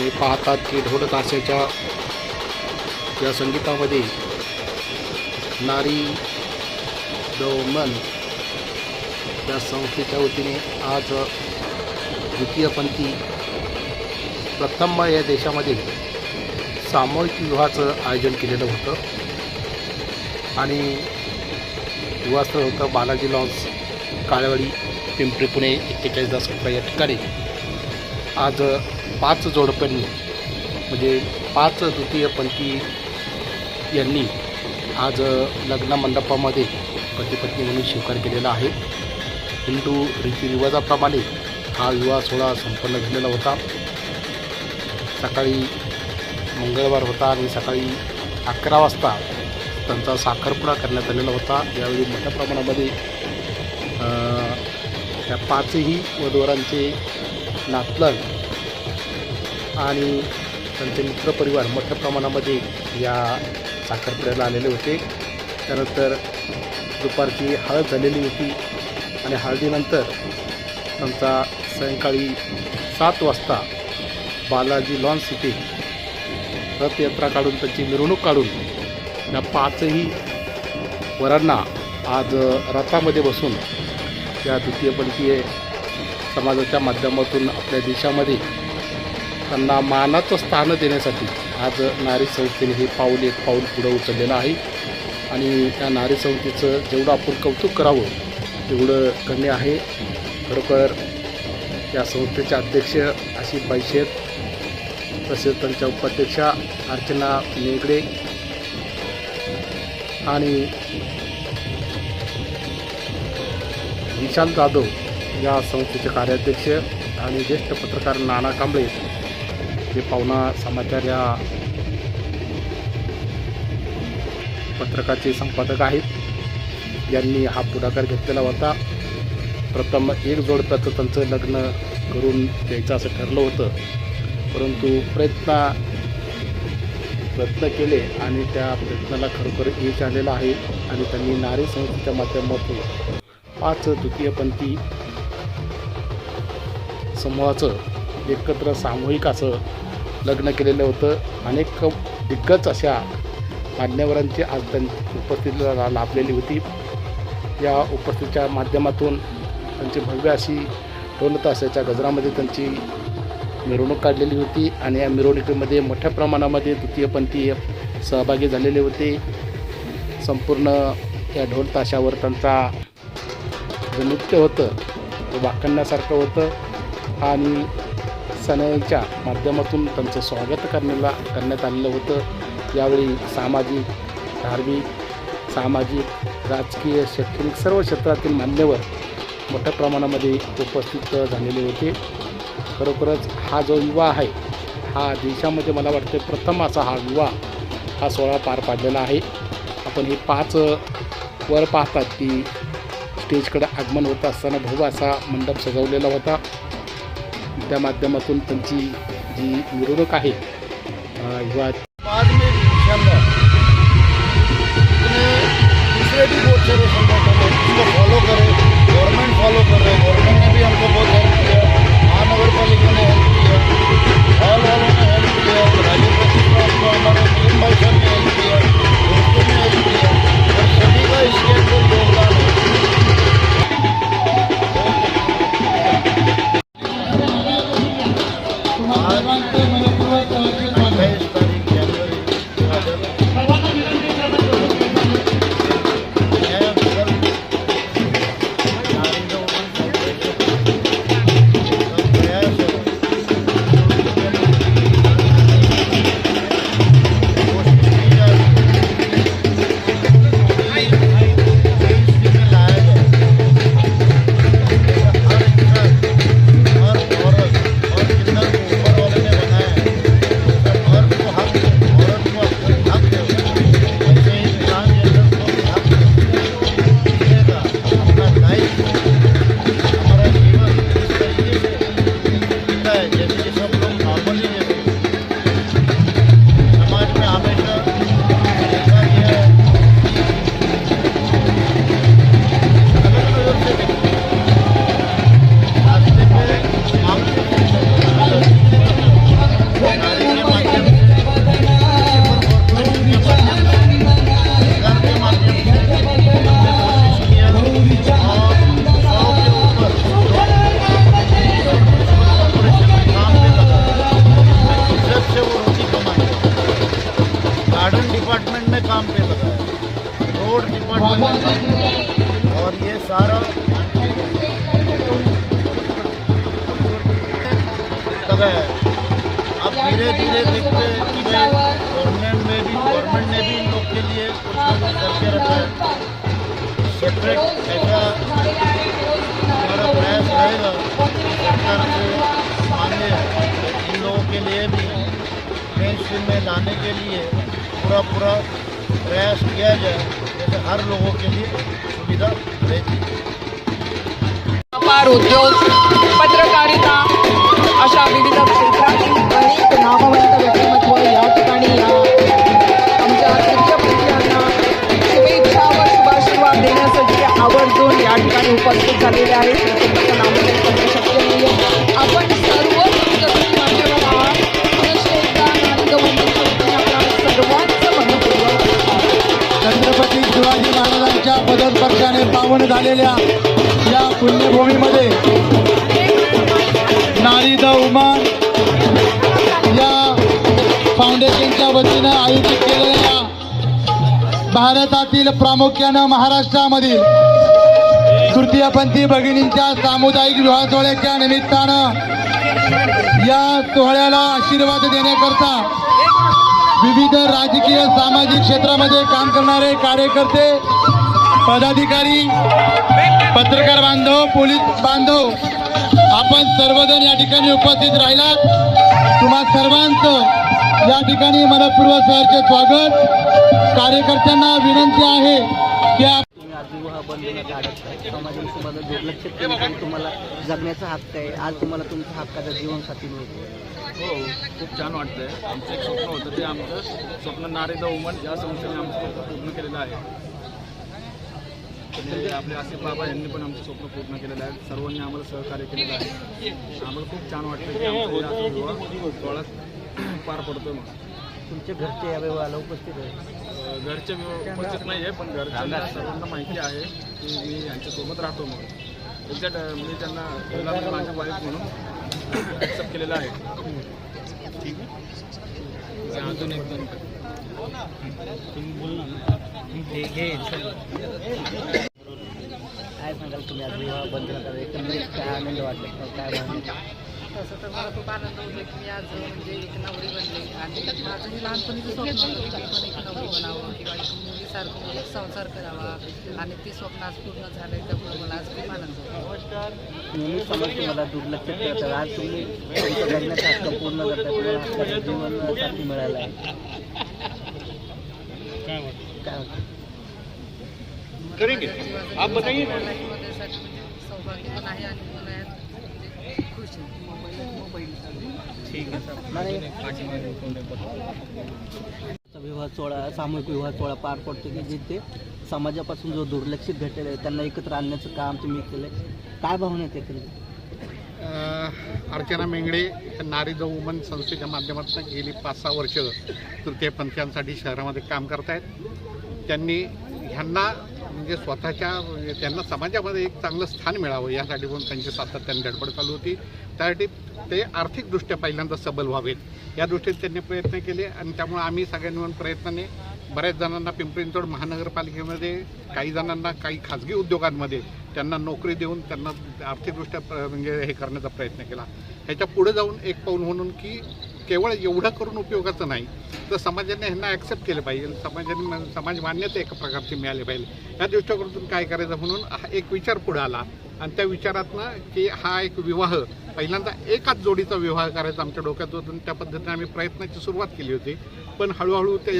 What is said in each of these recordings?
आणि पाहतात की ढोलताशाच्या या संगीतामध्ये नारी दौमन या संस्थेच्या वतीने आज द्वितीयपंथी प्रथम या देशामध्ये सामूहिक विवाहाचं आयोजन केलेलं होतं. आणि विवाहस्थळ होतं बालाजी लॉन्स काळेवाडी पिंपरी पुणे एक्केचाळीस दास या ठिकाणी. आज पाच जोडप्यांनी म्हणजे पाच द्वितीयपंथी यांनी आज लग्न मंडपामध्ये पती म्हणून स्वीकार केलेला आहे. हिंदू रीतिरिवाजाप्रमाणे हा विवाह सोहळा संपन्न झालेला होता. सकाळी मंगळवार होता आणि सकाळी अकरा वाजता त्यांचा साखरपुडा करण्यात आलेला होता. यावेळी मोठ्या प्रमाणामध्ये त्या पाचही वधवरांचे नातलग आणि त्यांचे मित्रपरिवार मोठ्या प्रमाणामध्ये या साखरपुड्याला आलेले होते. त्यानंतर दुपारची हळद झालेली होती आणि हळदीनंतर त्यांचा सायंकाळी सात वाजता बालाजी लॉन सिटी रथयात्रा काढून त्यांची मिरवणूक काढून या पाचही वरांना आज रथामध्ये बसून या द्वितीयपंथीय समाजाच्या माध्यमातून आपल्या देशामध्ये त्यांना मानाचं स्थान देण्यासाठी आज नारी संस्थेने हे पाऊल एक पाऊल पुढं उचललेलं आहे. आणि त्या नारी संस्थेचं जेवढं आपण कौतुक करावं तेवढं कमी आहे. खरोखर या संस्थेचे अध्यक्ष अशी बाईशेत तसेच त्यांच्या उपाध्यक्षा अर्चना नेगडे आणि विशाल जाधव या संस्थेचे कार्याध्यक्ष आणि ज्येष्ठ पत्रकार नाना कांबळे हे पाहुणा समाचार या पत्रकाचे संपादक आहेत. यांनी हा पुढाकार घेतलेला होता. प्रथम एक जोडप्याचं त्यांचं लग्न करून द्यायचं असं ठरलं होतं. परंतु प्रयत्न प्रयत्न केले आणि त्या प्रयत्नाला खरोखर यश आलेलं आहे आणि त्यांनी नारी संस्थेच्या माध्यमातून पाच द्वितीयपंथी समूहाचं एकत्र सामूहिक असं लग्न केलेलं होतं. अनेक दिग्गज अशा मान्यवरांची आज त्यांची उपस्थितीला लाभलेली होती. या उपस्थितीच्या माध्यमातून त्यांची भव्य अशी ढोलताशाच्या गजरामध्ये त्यांची मिरवणूक काढलेली होती आणि या मिरवणुकीमध्ये मोठ्या प्रमाणामध्ये द्वितीयपंथी सहभागी झालेले होते. संपूर्ण या ढोल ताशावर त्यांचा जे नृत्य होतं ते वाखणण्यासारखं होतं. आणि सणाईच्या माध्यमातून त्यांचं स्वागत करण्याला करण्यात आलेलं होतं. यावेळी सामाजिक धार्मिक सामाजिक राजकीय शैक्षणिक सर्व क्षेत्रातील मान्यवर मोठ्या प्रमाणामध्ये उपस्थित झालेले होते. खरोखरच हा जो विवाह आहे हा देशामध्ये मला वाटते प्रथम असा हा विवाह हा सोहळा पार पाडलेला आहे. आपण हे पाच वर पाहतात की स्टेजकडे आगमन होत असताना भव्य असा मंडप सजवलेला होता. त्या माध्यमातून त्यांची जी मिरवणूक आहे युवा दूसरे भी बहुत सारे संगठन है इसको फॉलो करे गवर्नमेंट फॉलो कर रहे गवर्नमेंट ने भी हमको बहुत हेल्प किया महानगर पालिका ने हेल्प किया हॉल वालों ने हेल्प किया राजीव प्रसिद्ध को हमारे मिलन भाई साहब ने हेल्प किया don't भारतातील प्रामुख्यानं महाराष्ट्रामधील तृतीयपंथी भगिनींच्या सामुदायिक विवाह सोहळ्याच्या निमित्तानं या सोहळ्याला आशीर्वाद देण्याकरता विविध राजकीय सामाजिक क्षेत्रामध्ये काम करणारे कार्यकर्ते पदाधिकारी पत्रकार बांधव पोलीस बांधव आपण सर्वजण या ठिकाणी उपस्थित राहिलात. तुम्हा सर्वांचं या ठिकाणी मनपूर्वक सहर्ष स्वागत. कार्यकर्त्यांना विनंती आहे की विवाह समाजाने तुम्हाला दुर्लक्षित केलं तरी तुम्हाला जगण्याचा हक्क आहे. आज तुम्हाला तुमच्या हक्काचा जीवनसाथी मिळतो. हो खूप छान वाटतंय. आमचं एक स्वप्न होतं ते आमचं स्वप्न नारी द वुमन या संस्थेने आमचं स्वप्न पूर्ण केलेलं आहे. आपले आसिफ बाबा यांनी पण आमचं स्वप्न पूर्ण केलेलं आहे. सर्वांनी आम्हाला सहकार्य केलेलं आहे. आम्हाला खूप छान वाटतं की आमचा विवाह पार पडतो मग तुमच्या घरचे या विवाहाला उपस्थित आहे. घरचे उपस्थित नाही आहे पण घरच्यांना सर्वांना माहिती आहे की मी यांच्यासोबत राहतो मग एक्झॅक्ट मी त्यांना माझ्या वाईफ म्हणून ॲक्सेप्ट केलेलं आहे. अजून एक दोन काय सांगाल तुम्ही आज? विवाह बंधनं काढत एकंदरीत काय आनंद वाटला? काय तसं तर मला खूप आनंद होतो की मी आज म्हणजे एक नवरी बनले. आणि माझंही लहानपणीचं स्वप्न होतं की मी पण एक नवरी बनावं किंवा एक मुलीसारखं एक संसार करावा. आणि ते स्वप्न आज पूर्ण झालंय त्यामुळे मला आज खूप आनंद होतो नेहमी समाज तुम्हाला दुर्लक्षित करतात. आज तुम्ही तुमच्या जगण्याचा हक्क पूर्ण करता मिळालं आहे काय वाटतं? करेंगे. आप बताइए. म्हणजे सौभाग्य पण आहे आणि विवाह सोहळा सामूहिक विवाह सोहळा पार पडतो की जिथे समाजापासून जो दुर्लक्षित घटलेला आहे त्यांना एकत्र आणण्याचं काम तुम्ही केलं काय भावना येते एकंदरीत अर्चना मेंगडे नारी द वुमन संस्थेच्या माध्यमातून गेली पाच सहा वर्ष तृतीयपंथीयांसाठी शहरामध्ये काम करतायत. त्यांनी ह्यांना म्हणजे स्वतःच्या त्यांना समाजामध्ये एक चांगलं स्थान मिळावं यासाठी पण त्यांची सातत्याने धडपड चालू होती. त्यासाठी ते आर्थिकदृष्ट्या पहिल्यांदा सबल व्हावेत. या दृष्टीने त्यांनी प्रयत्न केले आणि त्यामुळे आम्ही सगळ्यांनी मिळून प्रयत्नाने बऱ्याच जणांना पिंपरी महानगरपालिकेमध्ये काही जणांना काही खाजगी उद्योगांमध्ये त्यांना नोकरी देऊन त्यांना आर्थिकदृष्ट्या प्र- म्हणजे हे करण्याचा प्रयत्न केला. ह्याच्या पुढे जाऊन एक पाऊल म्हणून की केवळ एवढं करून उपयोगाचं नाही तर समाजाने ह्यांना ॲक्सेप्ट केलं पाहिजे समाजाने समाज मान्यता एका प्रकारची मिळाली पाहिजे. या दृष्टिकोनातून काय करायचं म्हणून हा एक विचार पुढे आला आणि त्या विचारातनं की हा एक विवाह पहिल्यांदा एकाच जोडीचा विवाह करायचा आमच्या डोक्यात होतं आणि त्या पद्धतीने आम्ही प्रयत्नाची सुरुवात केली होती. पण हळूहळू ते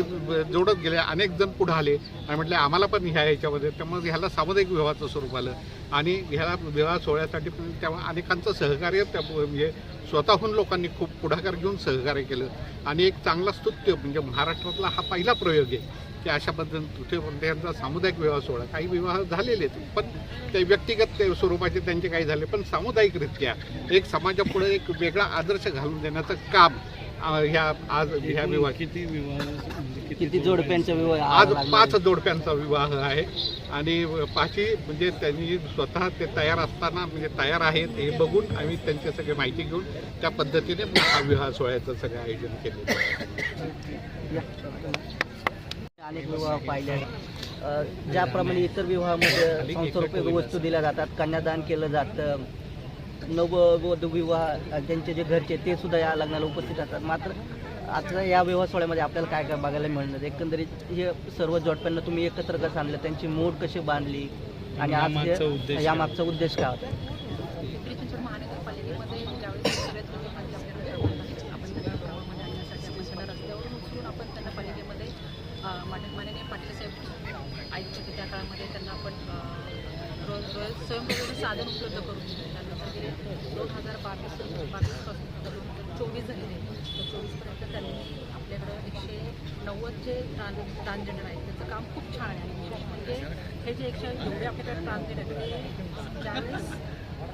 जोडत गेले अनेक जण पुढे आले. आणि म्हटले आम्हाला पण ह्या ह्याच्यामध्ये त्यामुळे ह्याला सामुदायिक विवाहाचं स्वरूप आलं. आणि ह्याला विवाह सोहळ्यासाठी पण तेव्हा अनेकांचं सहकार्य त्या म्हणजे स्वतःहून लोकांनी खूप पुढाकार घेऊन सहकार्य केलं. आणि एक चांगला स्तुत्य म्हणजे महाराष्ट्रातला हा पहिला प्रयोग आहे की अशा पद्धतीने तुथे त्यांचा सामुदायिक विवाह सोहळा. काही विवाह झालेले आहेत पण ते व्यक्तिगत ते स्वरूपाचे त्यांचे काही झाले पण सामुदायिकरित्या एक समाजापुढे एक वेगळा आदर्श घालून देण्याचं काम ह्या आज ह्या विवाह किती किती जोडप्यांचा विवाह आज? पाच जोडप्यांचा विवाह आहे आणि पाचही म्हणजे त्यांनी स्वतः ते तयार असताना म्हणजे तयार आहेत हे बघून आम्ही त्यांची सगळी माहिती घेऊन त्या पद्धतीने हा विवाह सोहळ्याचं सगळं आयोजन केलं. अनेक विवाह पाहिले ज्याप्रमाणे इतर विवाहामध्ये वस्तू दिल्या जातात कन्यादान केलं जातं नववधू विवाह अ, त्यांचे जे घरचे ते सुद्धा या लग्नाला उपस्थित राहतात. मात्र आता या विवाह सोहळ्यामध्ये आपल्याला काय काय बघायला मिळणार? एकंदरीत हे सर्व जोडप्यांना तुम्ही एकत्र कसं आणलं? त्यांची मूड कशी बांधली? आणि आज हे- यामागचा उद्देश काय होता? माननीय पाटील साहेब आयुक्त त्या काळामध्ये त्यांना आपण साधन उपलब्ध करून दिलं त्यानंतर गेले दोन हजार बावीस बावीसपासून आता चोवीस झालेले तर चोवीसपर्यंत त्यांनी आपल्याकडं एकशे नव्वद जे ट्रान ट्रान्सजेंडर आहेत त्याचं काम खूप छान आहे. आणि विशेष म्हणजे हे जे एकशे एवढे आपल्याकडे ट्रान्सजेंडर ते ज्यावेळेस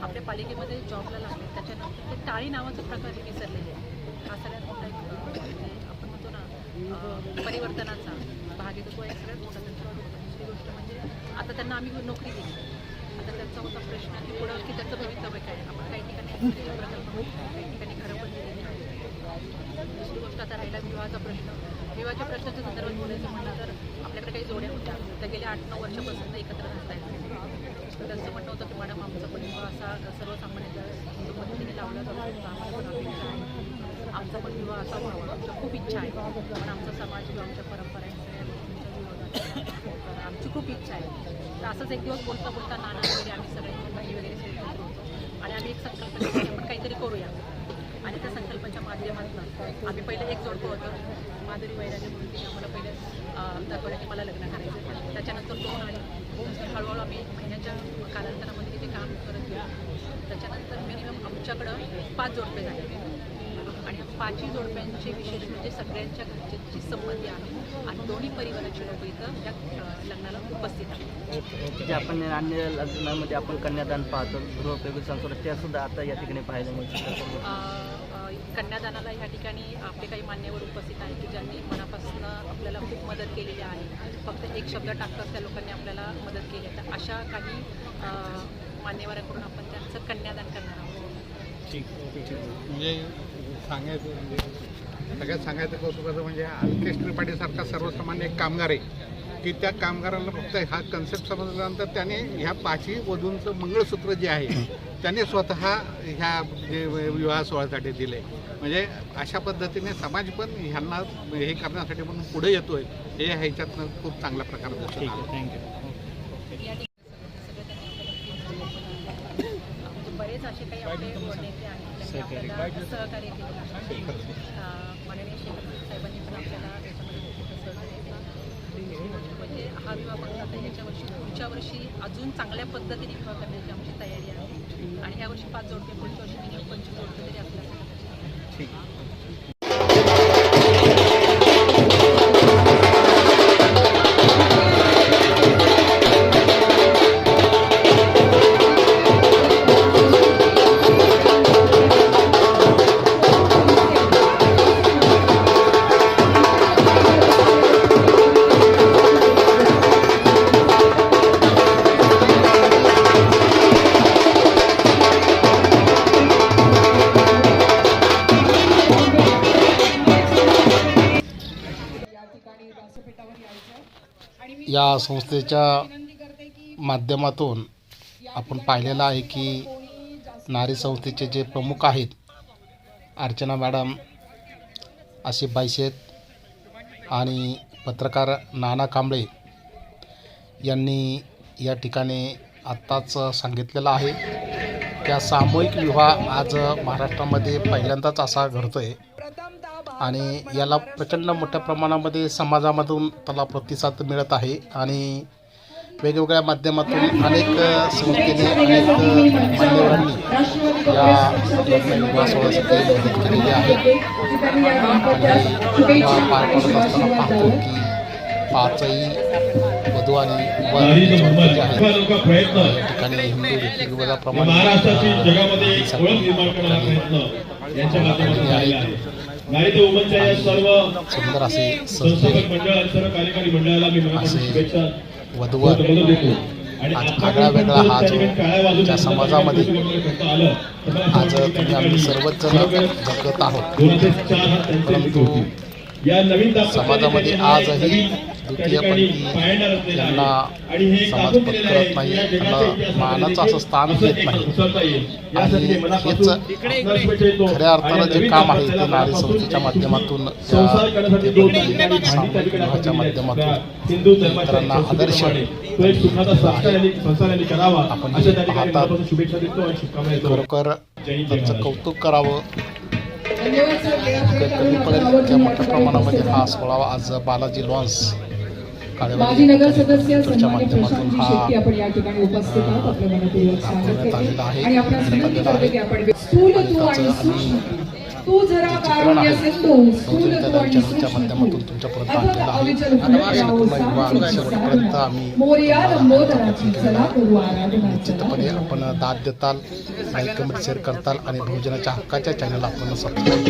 आपल्या पालिकेमध्ये जॉबला लागले त्याच्यानंतर ते टाळी नावाचं प्रकार हे विसरलेले आहे हा सगळ्यात मोठा एक म्हणजे आपण म्हणतो ना परिवर्तनाचा भाग येतो तो एक सगळ्यात मोठा त्यांचा दुसरी गोष्ट म्हणजे आता त्यांना आम्ही नोकरी दिली. आता त्याचा होता प्रश्न की पुढं की त्याचं भवितव्य काय आपण काही ठिकाणी असलेले प्रकल्प काही ठिकाणी घरं पण दिलेली आहेत दुसरी गोष्ट आता राहिला विवाहाचा प्रश्न. विवाहाच्या प्रश्नाच्या संदर्भात बोलायचं म्हणलं तर आपल्याकडे काही जोड्या होत्या. त्या गेल्या आठ नऊ वर्षापासून एकत्र राहत आहेत. तर त्यांचं म्हणणं होतं की मॅडम आमचा पण विवाह असा सर्वसामान्य पद्धतीने लावला जातो आम्हाला पण अपेक्षा आहे. आमचा पण विवाह असा व्हावा. आमच्या खूप इच्छा आहे. पण आमचा समाज किंवा आमच्या परंपरा या सगळ्या गोष्टींच्या विरोधात आहे. तर आमची खूप इच्छा आहे. तर असंच एक दिवस बोलता बोलता नाना वगैरे आम्ही सगळे बाई वगैरे सगळे होतो. आणि आम्ही एक संकल्प आपण काहीतरी करूया. आणि त्या संकल्पाच्या माध्यमातून आम्ही पहिलं एक जोडपं होतं. माधुरी वैरागे म्हणून तिने आम्हाला पहिले दाखवलं की मला लग्न करायचं त्याच्यानंतर दोन आणि दोन हळूहळू आम्ही महिन्याच्या कालांतरामध्ये तिथे काम करत गेलो. त्याच्यानंतर मिनिमम आमच्याकडं पाच जोडपे झाले. पाचही जोडप्यांचे विशेष म्हणजे सगळ्यांच्या घरचे जी संबंधी आहे आणि दोन्ही परिवाराचे लोक इथं या अं, लग्नाला उपस्थित आहेत. जे आपण अन्य लग्नामध्ये आपण कन्यादान पाहतो संस्कार त्या सुद्धा आता या ठिकाणी पाहायला अ, कन्यादानाला या ठिकाणी आपले काही मान्यवर उपस्थित आहेत की ज्यांनी मनापासून आपल्याला खूप मदत केलेली आहे. फक्त एक शब्द टाकतात त्या लोकांनी आपल्याला मदत केली आहे. तर अशा काही मान्यवरांकडून आपण त्यांचं कन्यादान करणार आहोत. म्हणजे सांगायचं म्हणजे सगळ्यात सांगायचं कौतुकाचं म्हणजे अल्केश त्रिपाठीसारखा सर्वसामान्य एक कामगार आहे. की त्या कामगाराला फक्त हा कन्सेप्ट समजल्यानंतर त्याने ह्या पाचही वधूंचं मंगळसूत्र जे आहे त्याने स्वतः ह्या जे विवाह सोहळ्यासाठी दिले म्हणजे अशा पद्धतीने समाज पण ह्यांना हे करण्यासाठी पण पुढे येतोय. हे ह्याच्यातनं खूप चांगल्या प्रकारे थँक्यू आलं. या म्हणजे बरेच असे काही आपले नेते आहेत. त्यांनी आपल्याला सहकार्य केलेलं आहे अं, माननीय शेखर साहेबांनी पण आपल्याला त्याच्यामध्ये खूप मोठं सहकार्य केलं. म्हणजे हा विवाह वर्षी पुढच्या वर्षी अजून चांगल्या पद्धतीने विवाह करण्याची आमची तयारी आहे. आणि ह्या वर्षी पाच जोडपे पुढच्या वर्षी मिनिमम पंचवीस जोडपे तरी आपल्याला या संस्थेच्या माध्यमातून आपण पाहिलेलं आहे की नारी संस्थेचे जे प्रमुख आहेत अर्चना मॅडम आशिफ बाईशेत आणि पत्रकार नाना कांबळे यांनी या ठिकाणी आत्ताच सांगितलेलं आहे. त्या सामूहिक विवाह आज महाराष्ट्रामध्ये पहिल्यांदाच असा घडतो आहे आणि याला प्रचंड मोठ्या प्रमाणामध्ये समाजामधून त्याला प्रतिसाद मिळत आहे. आणि वेगवेगळ्या माध्यमातून अनेक संस्थेने अनेक मान्यवरांनी या लग्न सोहळ्यासाठी मदत केलेली आहे. आणि पार पडत असताना पाहतो की पाचही वधू आणि जे आहेत. ठिकाणी हिंदू रीतिरिवाजाप्रमाणे महाराष्ट्राची अ, उमनच्या या सर्व सुंदर असे संस्थापक मंडळ सर्व कार्यकारी मंडळाला मी मनापासून शुभेच्छा वधूवर आणि आगळा वेगळा हा त्या जो समाजामध्ये आज तुम्ही आम्ही सर्वच जण जगत आहोत. परंतु समाजामध्ये हा आजही द्वितीयपंथी. यांना आणि हे समाज पत्करत नाही, त्यांना मानाचं असं स्थान देत नाही. आणि हेच. खऱ्या अर्थानं जे काम आहे ते नारी संस्थेच्या माध्यमातून आहे. माध्यमातून इतरांना आदर्श आपण खरोखर त्यांचं. कौतुक करावं कधी पडेल मोठ्या प्रमाणामध्ये हा सोहळा आज बालाजी लॉन्स माजी काळेवाडी नगरसदस्य च्या सन्मान्य माध्यमातून प्रशांतजी शेट्टी आपण या ठिकाणी उपस्थित आहात आपलं मनपूर्वक स्वागत दाखवण्यात आलेला करते आहे. आणि आपण विनंती दाखवलेला करते की आहे. आपण स्थूल तू आणि त्याचं सूक्ष्म तू जरा कारुण्य. सिंधू स्थूल सूक्ष्म मोरया लंबोदराची चला करू निश्चितपणे आपण दाद देताल लाईक कमेंट शेअर करताल आणि बहुजनाच्या हक्काच्या चॅनल आपण सबस्क्राईब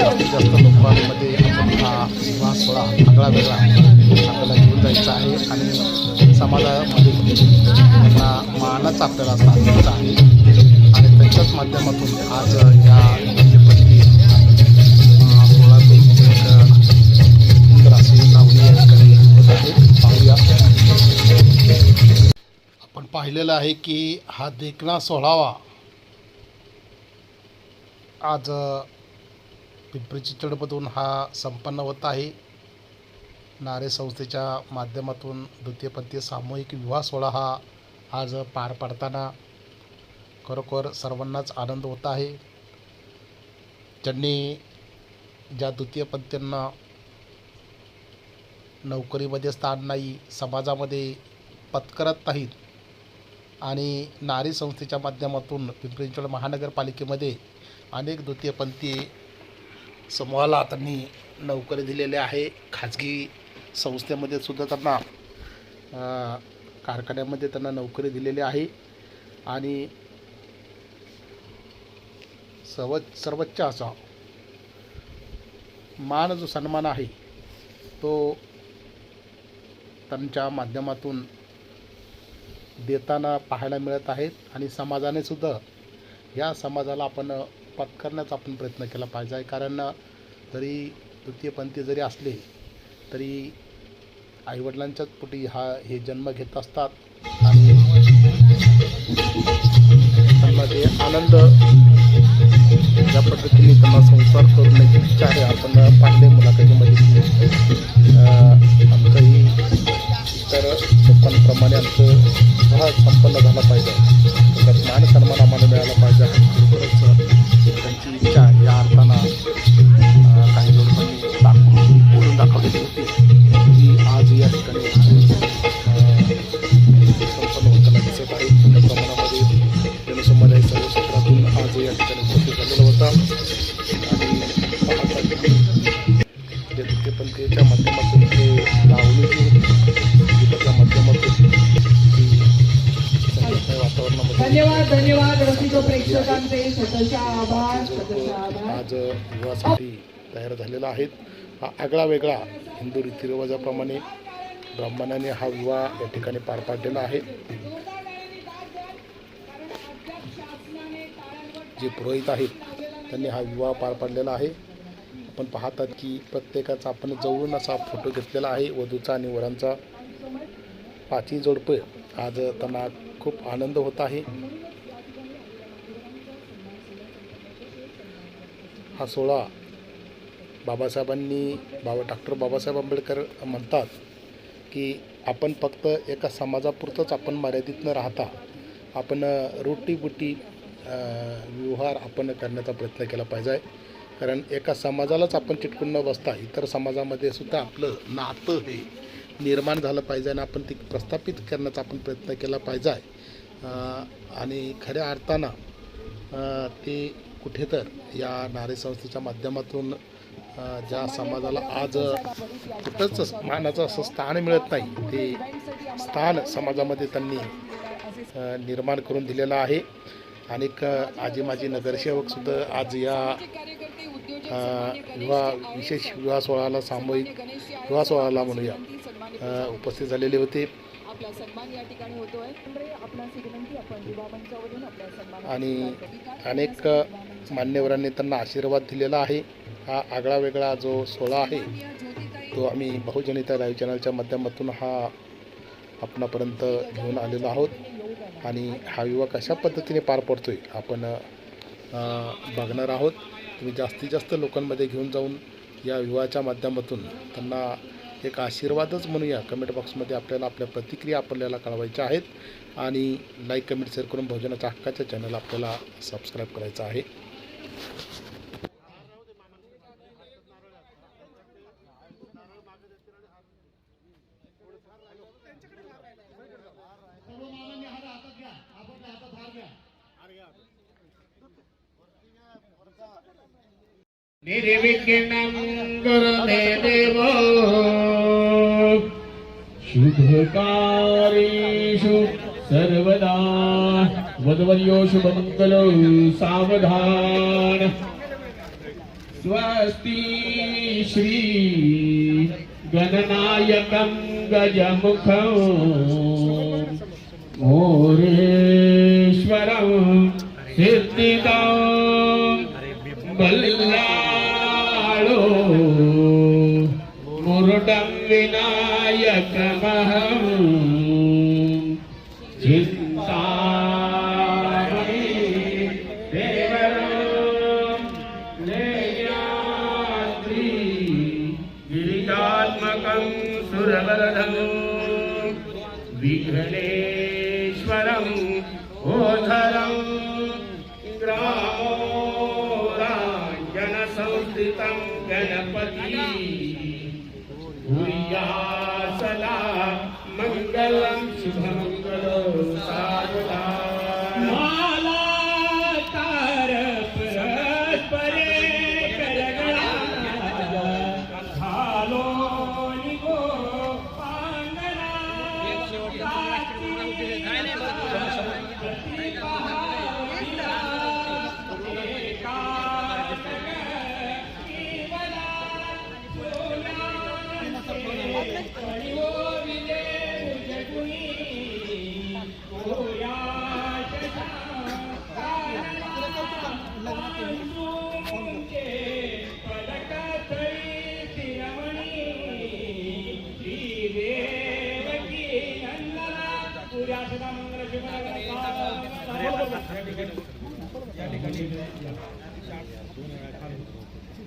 जास्तीत जास्त लोकांमध्ये आपण हा विवाह सोहळा आगळा वेगळा आपल्याला घेऊन जायचा आहे आणि समाजामध्ये त्यांना मानाचा आपल्याला द्यायचं आहे. आणि त्यांच्याच माध्यमातून आज या पाहिलेलं आहे की हा देखणा सोहळावा आज पिंपरी चिंचवडमधून हा संपन्न होत आहे. नारे संस्थेच्या माध्यमातून द्वितीयपंथीय सामूहिक विवाह सोहळा हा आज पार पाडताना खरोखर सर्वांनाच आनंद होत आहे. ज्यांनी ज्या द्वितीयपंथींना नोकरीमध्ये स्थान नाही समाजामध्ये पत्करत नाहीत आणि नारी संस्थेच्या माध्यमातून पिंपरी चिंचवड महानगरपालिकेमध्ये अनेक द्वितीयपंथी समूहाला त्यांनी नोकरी दिलेली आहे. खाजगी संस्थेमध्ये सुद्धा त्यांना कारखान्यामध्ये त्यांना नोकरी दिलेली आहे. आणि सर्व सर्वोच्च असा मान जो सन्मान आहे तो त्यांच्या माध्यमातून देताना पाहायला मिळत आहेत आणि समाजाने सुद्धा या समाजाला आपण पत्करण्याचा आपण प्रयत्न केला पाहिजे कारण जरी तृतीयपंथी जरी असले तरी आईवडिलांच्याच पोटी हा हे जन्म घेत असतात. आणि त्यांना जे आनंद ज्या पद्धतीने त्यांना संसार करण्याची इच्छा आहे आपण पाहिले मुलाखतीमध्ये. आमचंही इतर लोकांप्रमाणे आमचं स्वहा संपन्न झाला पाहिजे. त्याच्यात मान सन्मान आम्हाला मिळाला पाहिजे. खरोखरच त्यांची इच्छा या अर्थानं काही लोकांनी दाखवून बोलून दाखवलेली होती. धन्यवाद धन्यवाद रसिक प्रेक्षकांचे स्वतःच्या आभार स्वतःच्या आभार. आज विवाहासाठी तयार झालेला आहेत. हा आगळा वेगळा हिंदू रीतिरिवाजाप्रमाणे ब्राह्मणाने हा विवाह या ठिकाणी पार पाडलेला आहे. जे पुरोहित आहेत त्यांनी हा विवाह पार पाडलेला आहे. आपण पाहतात की प्रत्येकाचा आपण जवळून असा फोटो घेतलेला आहे वधूचा आणि वरांचा. पाचही जोडपे आज त्यांना खूप आनंद होत आहे. हा सोहळा बाबासाहेबांनी बाबा डॉक्टर बाबासाहेब आंबेडकर म्हणतात की आपण फक्त एका समाजापुरतंच आपण मर्यादित न राहता आपण रोटीबुटी व्यवहार आपण करण्याचा प्रयत्न केला पाहिजे. कारण एका समाजालाच आपण चिटकून न बसता इतर समाजामध्ये सुद्धा आपलं नातं हे निर्माण झालं पाहिजे आणि आपण ते प्रस्थापित करण्याचा आपण प्रयत्न केला पाहिजे. आणि खऱ्या अर्थानं ते कुठे तर या नारी संस्थेच्या माध्यमातून ज्या समाजाला आज कुठंच मानाचं असं स्थान मिळत नाही ते स्थान समाजामध्ये त्यांनी निर्माण करून दिलेलं आहे. अनेक आजी माजी नगरसेवकसुद्धा आज या विवाह विशेष विवाह सोहळ्याला सामूहिक विवाह सोहळ्याला म्हणूया उपस्थित झालेले होते. आपला सन्मान या ठिकाणी ही विवाहामंचावरून आपल्या सन्मान आणि अनेक मान्यवरांनी त्यांना आशीर्वाद दिलेला आहे. हा आगळा वेगळा जो सोहळा आहे तो आम्ही बहुजनिता लाईव्ह चॅनलच्या माध्यमातून हा आपणापर्यंत घेऊन आलेलो आहोत. आणि हा विवाह कशा पद्धतीने पार पडतो आहे आपण बघणार आहोत. तुम्ही जास्तीत जास्त लोकांमध्ये घेऊन जाऊन या विवाहाच्या माध्यमातून त्यांना एक आशीर्वादच म्हणूया. कमेंट बॉक्समध्ये आपल्याला आपल्या प्रतिक्रिया आपल्याला कळवायच्या आहेत. आणि लाईक कमेंट शेअर करून भोजनाच्या हक्काच्या चॅनल आपल्याला सबस्क्राईब करायचं आहे. निर्विघ्नं गुरुते शुभकारेषु सर्वदा वदवर्यो शुभमङ्गलो सावधान। स्वस्ति श्री गणनायकं गजमुखं। मोरेश्वरं सिद्धिदं बल्लाळो। मुरुडं विना विघ्नेश्वरम् ओधरम् ग्रामोदा जनसंस्कृतं गणपति भूया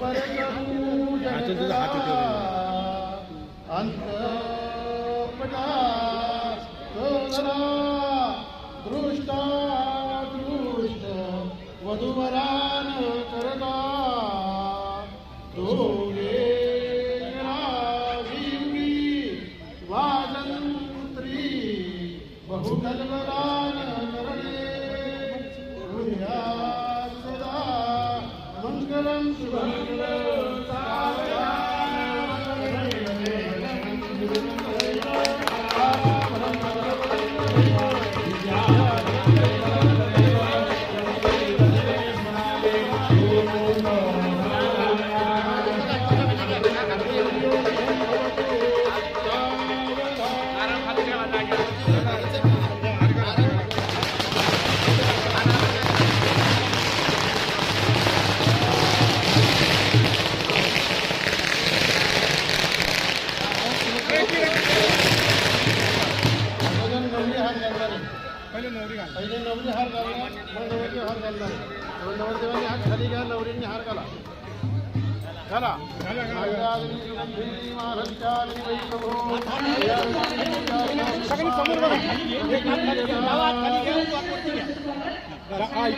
مركبوا جهدا أنت مدار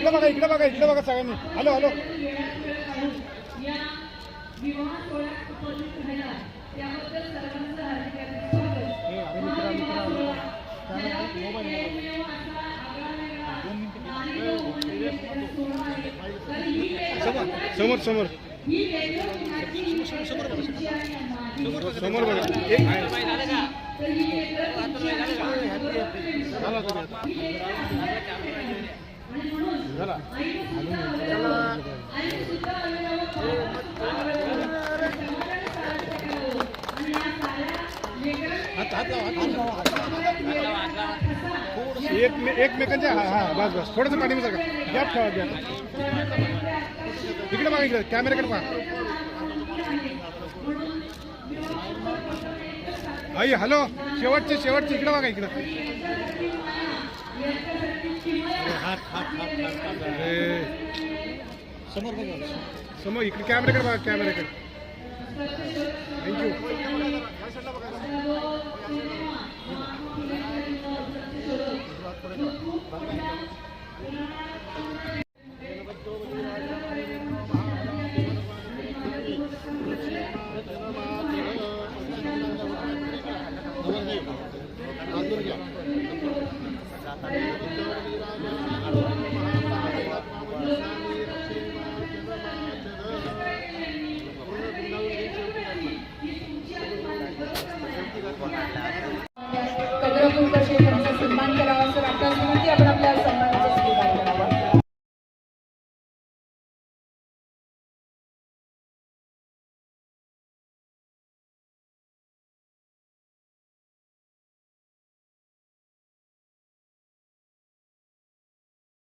इकडे बघा इकडे बघा इकडे बघा सगळ्यांनी. Hello hello. समोर समोर. समोर बघा. एक एक एकमेकांच्या हा हा बस बस. थोडंसं पाणी सर गॅप ठेवा गॅप इकडे बघा इकडे. कॅमेऱ्याकडे पहा. आई हॅलो. शेवटचे शेवटचे. इकडे बघा इकडे. अरे. समोर इकडे कॅमेऱ्याकडे बघा कॅमेऱ्याकडे थँक्यू